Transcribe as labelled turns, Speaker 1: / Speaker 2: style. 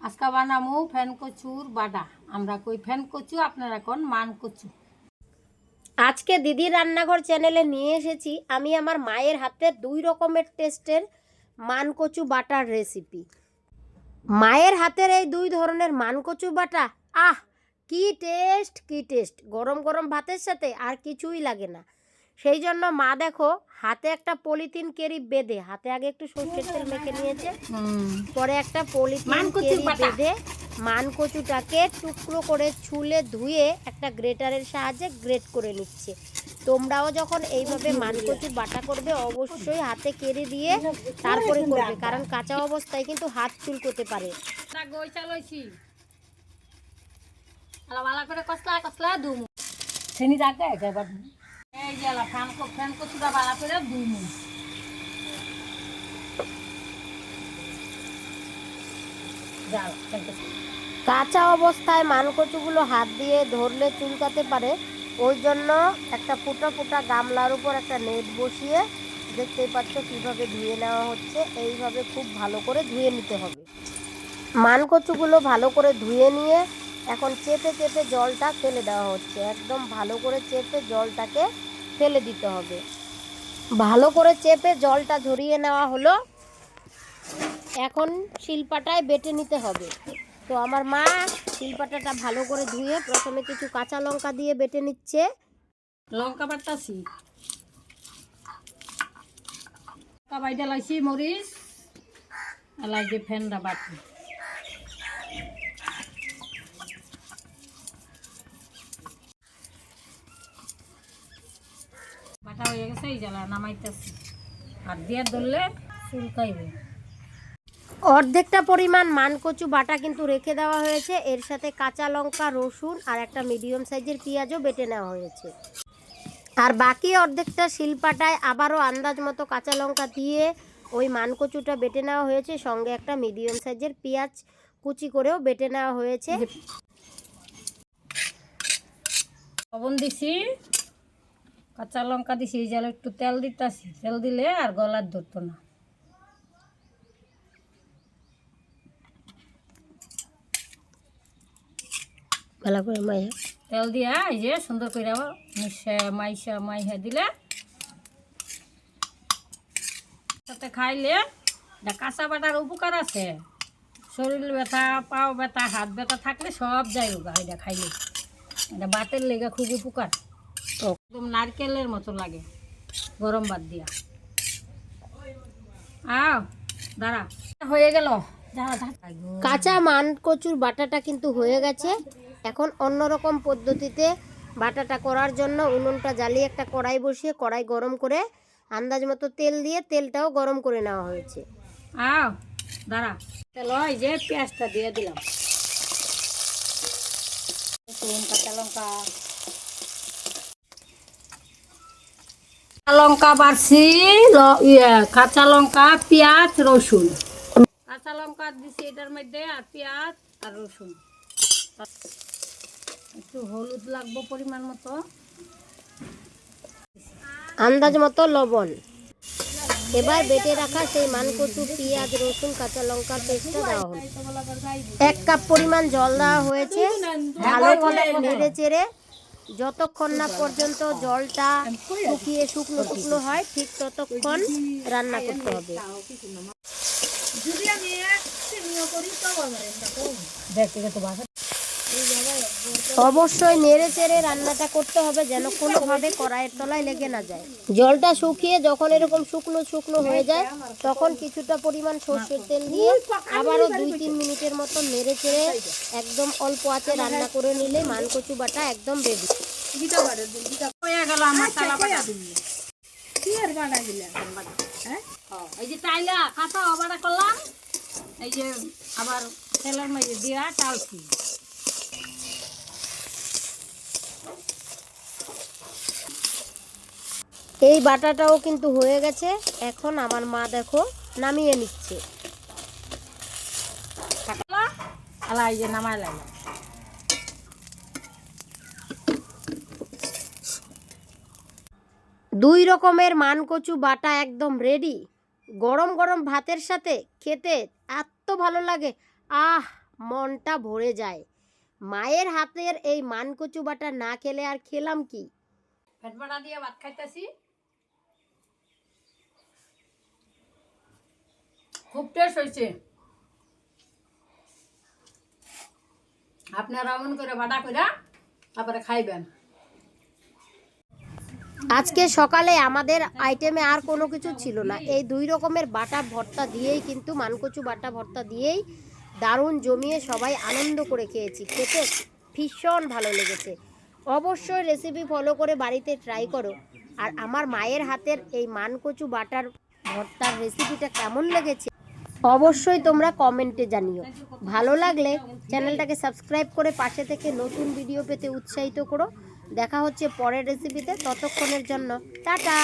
Speaker 1: আজকে বানামু ফ্যান কচুর বাডা। আমরা কই ফ্যান কচু আপনারা কোন মান কচু
Speaker 2: আজকে দিদির রান্নাঘর চ্যানেলে নিয়ে এসেছি আমি আমার মায়ের হাতে দুই রকমের টেস্টের মানকচু বাটার রেসিপি মায়ের হাতের এই দুই ধরনের মানকচু বাটা, আহ, কি টেস্ট কি টেস্ট গরম গরম ভাতের সাথে আর কিছুই লাগে না। সেই জন্য মা দেখো হাতে একটা পলিথিন কেরি বেঁধে হাতে আগে একটু সর্ষের তেল মেখে নিয়েছে পরে একটা পলিথিন কেরি
Speaker 1: বাটা।
Speaker 2: বেঁধে মানকচুটাকে টুকরো করে ছুলে ধুয়ে একটা গ্রেটারের সাহায্যে গ্রেট করে নিচ্ছে। তোমরাও যখন এইভাবে মানকচুর বাটা করবে অবশ্যই হাতে কেড়ে দিয়ে তারপরে করবে কারণ কাঁচা অবস্থায় কিন্তু হাত চুলকোতে পারে।
Speaker 1: তা গই চালইছি। আলা বালা করে কসলা কসলা দুমু। সেনি জায়গা এবার কাঁচা
Speaker 2: অবস্থায় মানকচুগুলো হাত দিয়ে ধরলে চুলকাতে পারে, ওই জন্য একটা ফুটা ফুটা গামলার উপর একটা নেট বসিয়ে দেখতেই পাচ্ছ কীভাবে ধুয়ে নেওয়া হচ্ছে, এইভাবে খুব ভালো করে ধুয়ে নিতে হবে। মানকচুগুলো ভালো করে ধুয়ে নিয়ে এখন চেপে চেপে জলটা ফেলে দেওয়া হচ্ছে। একদম ভালো করে চেপে জলটাকে ফেলে দিতে হবে। ভালো করে চেপে জলটা ঝরিয়ে নেওয়া হলো। এখন শিলপাটায় বেটে নিতে হবে। তো আমার মা শিলপাটাটা ভালো করে ধুয়ে প্রথমে কিছু কাঁচা লঙ্কা দিয়ে বেটে নিচ্ছে।
Speaker 1: লঙ্কা বাটতাছি লঙ্কা বাইডা লাইছি, মরিচ এলাই যে ফ্যানটা বাটি। হয়ে গেছে এই জ্বালা নামাইতেছি। আর দিয়ে ধরলে চুলকাইবে।
Speaker 2: অর্ধেকটা পরিমাণ মানকচু বাটা কিন্তু রেখে দেওয়া হয়েছে। এর সাথে কাঁচা লঙ্কা রসুন আর একটা মিডিয়াম সাইজের পেঁয়াজও বেটে নেওয়া হয়েছে। আর বাকি অর্ধেকটা শিলপাটায় আবারও আন্দাজ মতো কাঁচা লঙ্কা দিয়ে ওই মানকচুটা বেটে নেওয়া হয়েছে। সঙ্গে একটা মিডিয়াম সাইজের পেঁয়াজ কুচি করেও বেটে নেওয়া হয়েছে।
Speaker 1: লবণ দিছি। কাঁচা লঙ্কা দিছি এই জালে একটু তেল দিতাছি তেল দিলে আর গলার ধরতো না।
Speaker 2: ভালো করে মাইয়া।
Speaker 1: তেল দিয়া এই যে সুন্দর করে মিশে মাইসা মাইহা দিলে সাথে খাইলে এটা কাঁচা বাটার উপকার আছে। শরীর ব্যথা পাও ব্যথা হাত ব্যথা থাকলে সব যাই ওগা এটা খাইলে। এটা বাতের লেগে খুব উপকার। একদম নারকেলের মতো লাগে। গরম ভাত দিয়া। আও দাঁড়া। হয়ে গেল।
Speaker 2: কাঁচা মান কচুর বাটাটা কিন্তু হয়ে গেছে। এখন অন্যরকম পদ্ধতিতে বাটাটা করার জন্য উনুনটা জ্বালিয়ে একটা কড়াই বসিয়ে কড়াই গরম করে আন্দাজ মতো তেল দিয়ে তেলটাও গরম করে নেওয়া হয়েছে।
Speaker 1: আও দাঁড়া। তেল যে পেঁয়াজটা দিয়ে দিলাম। কাঁচা লঙ্কা। লঙ্কা বাড়ছি ইয়ে কাঁচা লঙ্কা, পেঁয়াজ, রসুন। কাঁচা লঙ্কা এটার মধ্যে, আর পেঁয়াজ আর রসুন। একটু হলুদ লাগবো পরিমাণ মতো।
Speaker 2: আন্দাজ মতো লবণ। এবার বেটে রাখা সেই মানকচু, পেঁয়াজ, রসুন, কাঁচা লঙ্কার পেস্টটা দেওয়া হলো। এক কাপ পরিমাণ জল দেওয়া হয়েছে। ভালো করে নেড়ে চেড়ে যতক্ষণ না পর্যন্ত জলটা শুকিয়ে শুকনো শুকনো হয় ঠিক ততক্ষণ রান্না করতে হবে। অবশ্যই নেড়ে চেড়ে রান্নাটা করতে হবে যেন কোনোভাবে কড়াইয়ের তলায় লেগে না যায়। জলটা শুকিয়ে যখন এরকম শুকনো শুকনো হয়ে যায় তখন কিছুটা পরিমাণ সর্ষের তেল দিয়ে আবারও দুই তিন মিনিটের মতো নেড়ে চেড়ে একদম অল্প আঁচে রান্না করে নিলে মানকচু বাটা একদম রেডি
Speaker 1: হয়ে গেল আমার তালা বাটা দিলি কি আর বাটা দিলে? হ্যাঁ? এই যে চাইলা কাঁচা বাটা করলাম এই যে আবার তেলের মধ্যে দিয়া চালছি
Speaker 2: এই বাটাটাও কিন্তু হয়ে গেছে এখন আমার মা দেখো নামিয়ে নিচ্ছে।
Speaker 1: কাটলা? আলা এই যে নামাই লাগলাম
Speaker 2: দুই রকমের মানকচু বাটা একদম রেডি গরম গরম ভাতের সাথে খেতে এত ভালো লাগে, আহ, মনটা ভরে যায়। মায়ের হাতের এই মানকচু বাটা না খেলে আর খেলাম কি?
Speaker 1: খুব টেস্ট হয়েছে আপনারা এমন করে বাটা করে তারপরে খাইবেন।
Speaker 2: আজকে সকালে আমাদের আইটেমে আর কোনো কিছু ছিল না। এই দুই রকমের বাটা ভর্তা দিয়েই কিন্তু, মানকচু বাটা ভর্তা দিয়েই দারুণ জমিয়ে সবাই আনন্দ করে খেয়েছি। খেতে ভীষণ ভালো লেগেছে। অবশ্যই রেসিপি ফলো করে বাড়িতে ট্রাই করো। আর আমার মায়ের হাতের এই মানকচু বাটার ভর্তার রেসিপিটা কেমন লেগেছে, অবশ্যই তোমরা কমেন্টে জানিও। ভালো লাগলে চ্যানেলটাকে সাবস্ক্রাইব করে পাশে থেকে নতুন ভিডিও পেতে উৎসাহিত করো। দেখা হচ্ছে পরের রেসিপিতে ততক্ষণের জন্য টাটা!